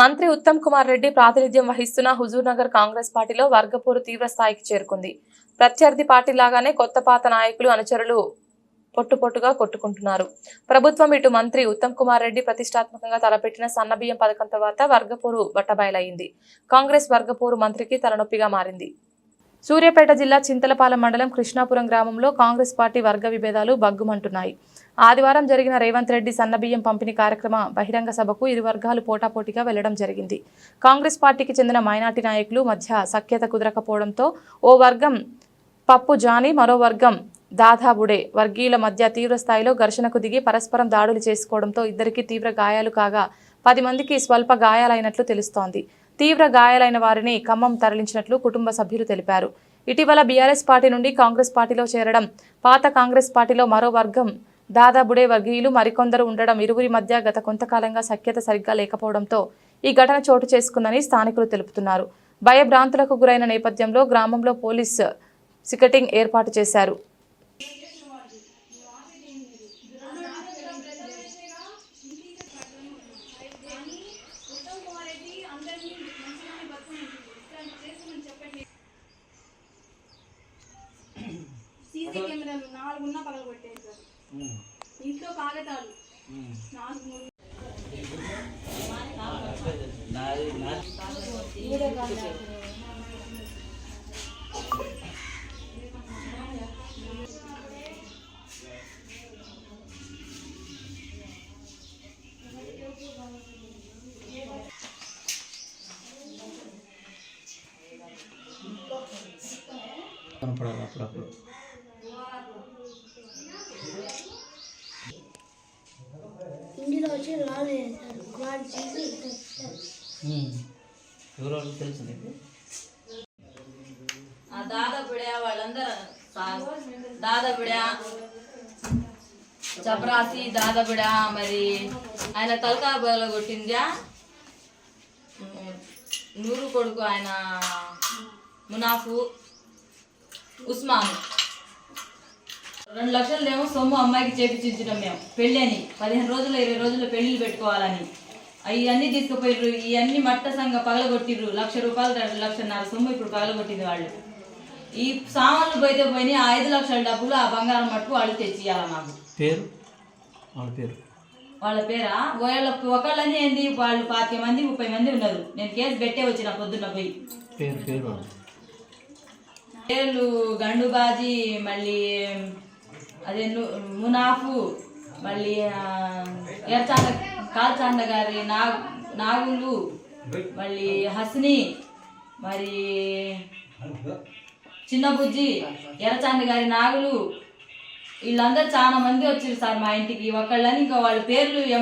మంత్రి ఉత్తమ్ కుమార్ రెడ్డి ప్రాతినిధ్యం వహిస్తున్న హుజూర్నగర్ కాంగ్రెస్ పార్టీలో వర్గపోరు తీవ్ర స్థాయికి చేరుకుంది. ప్రత్యర్థి పార్టీ లాగానే కొత్త పాత నాయకులు అనుచరులు పొట్టుపొట్టుగా కొట్టుకుంటున్నారు. ప్రభుత్వం ఇటు మంత్రి ఉత్తమ్ కుమార్ రెడ్డి ప్రతిష్టాత్మకంగా తలపెట్టిన సన్నబియ్యం పథకం తర్వాత వర్గపోరు బట్టబయలైంది. కాంగ్రెస్ వర్గపోరు మంత్రికి తలనొప్పిగా మారింది. సూర్యాపేట జిల్లా చింతలపాలెం మండలం కృష్ణాపురం గ్రామంలో కాంగ్రెస్ పార్టీ వర్గ విభేదాలు బగ్గుమంటున్నాయి ఆదివారం జరిగిన రేవంత్ రెడ్డి సన్నబియ్యం పంపిణీ కార్యక్రమ బహిరంగ సభకు ఇరు వర్గాలు పోటాపోటీగా వెళ్ళడం జరిగింది. కాంగ్రెస్ పార్టీకి చెందిన మైనార్టీ నాయకులు మధ్య సఖ్యత కుదరకపోవడంతో ఓ వర్గం పప్పు జాని మరో వర్గం దాదాబుడే వర్గీయుల మధ్య తీవ్రస్థాయిలో ఘర్షణకు దిగి పరస్పరం దాడులు చేసుకోవడంతో ఇద్దరికీ తీవ్ర గాయాలు కాగా పది మందికి స్వల్ప గాయాలైనట్లు తెలుస్తోంది. తీవ్ర గాయాలైన వారిని ఖమ్మం తరలించినట్లు కుటుంబ సభ్యులు తెలిపారు. ఇటీవల బీఆర్ఎస్ పార్టీ నుండి కాంగ్రెస్ పార్టీలో చేరడం పాత కాంగ్రెస్ పార్టీలో మరో వర్గం దాదాబుడే వర్గీయులు మరికొందరు ఉండడం ఇరువురి మధ్య గత కొంతకాలంగా సఖ్యత సరిగ్గా లేకపోవడంతో ఈ ఘటన చోటు చేసుకుందని స్థానికులు తెలుపుతున్నారు. భయభ్రాంతులకు గురైన నేపథ్యంలో గ్రామంలో పోలీస్ సికటింగ్ ఏర్పాటు చేశారు. సీసీ కెమెరాలు నాలుగున్నా పగల ఇంట్లో కాగతాలు నాలుగు అప్పుడప్పుడు. వేశారు పెట్టారు. ఎవరో తెలుసు నీకు? ఆ దాదాపుడే వాళ్ళందరూ సా- దాదాపుడే చపరాసి దాదాపుడ మరి ఆయన తలకా బల కొట్టిందా. నూరు కొడుకు ఆయన మునాఫు ఉస్మాన్. రెండు లక్షలదేమో సొమ్ము అమ్మాయికి చేపించినాం మేము. పెళ్ళి అని పదిహేను రోజులు ఇరవై రోజులు పెళ్ళిళ్ళు పెట్టుకోవాలని. అవన్నీ తీసుకుపోయిర్రు. ఇవన్నీ మట్ట సంఘ పగలగొట్టిర్రు. లక్ష రూపాయలు రెండు లక్షన్నర సొమ్ము ఇప్పుడు పగలగొట్టింది వాళ్ళు. ఈ సామాన్లు పోయితే పోయినాయి. ఆ ఐదు లక్షల డబ్బులు ఆ బంగారం మట్టుకు వాళ్ళు తెచ్చియాల మాకు. పేరు? వాళ్ళ పేరు? వాళ్ళ పేరా? వాళ్ళ ఒకళ్ళని ఏంది? వాళ్ళు పాతిక మంది ముప్పై మంది ఉన్నారు. నేను కేసు పెట్టే వచ్చిన పొద్దున్న పోయి. పేరు పేరు పేర్లు గండుబాజీ మళ్ళీ అదే మునాఫు మళ్ళీ ఎర్చాండ కాల్చాండ గారి నాగ్ నాగులు మళ్ళీ హస్ని మరి చిన్న బుజ్జి ఎర్రచాండ గారి నాగులు వీళ్ళందరూ చాలా మంది వచ్చారు సార్ మా ఇంటికి. ఒకళ్ళని ఇంకా వాళ్ళ పేర్లు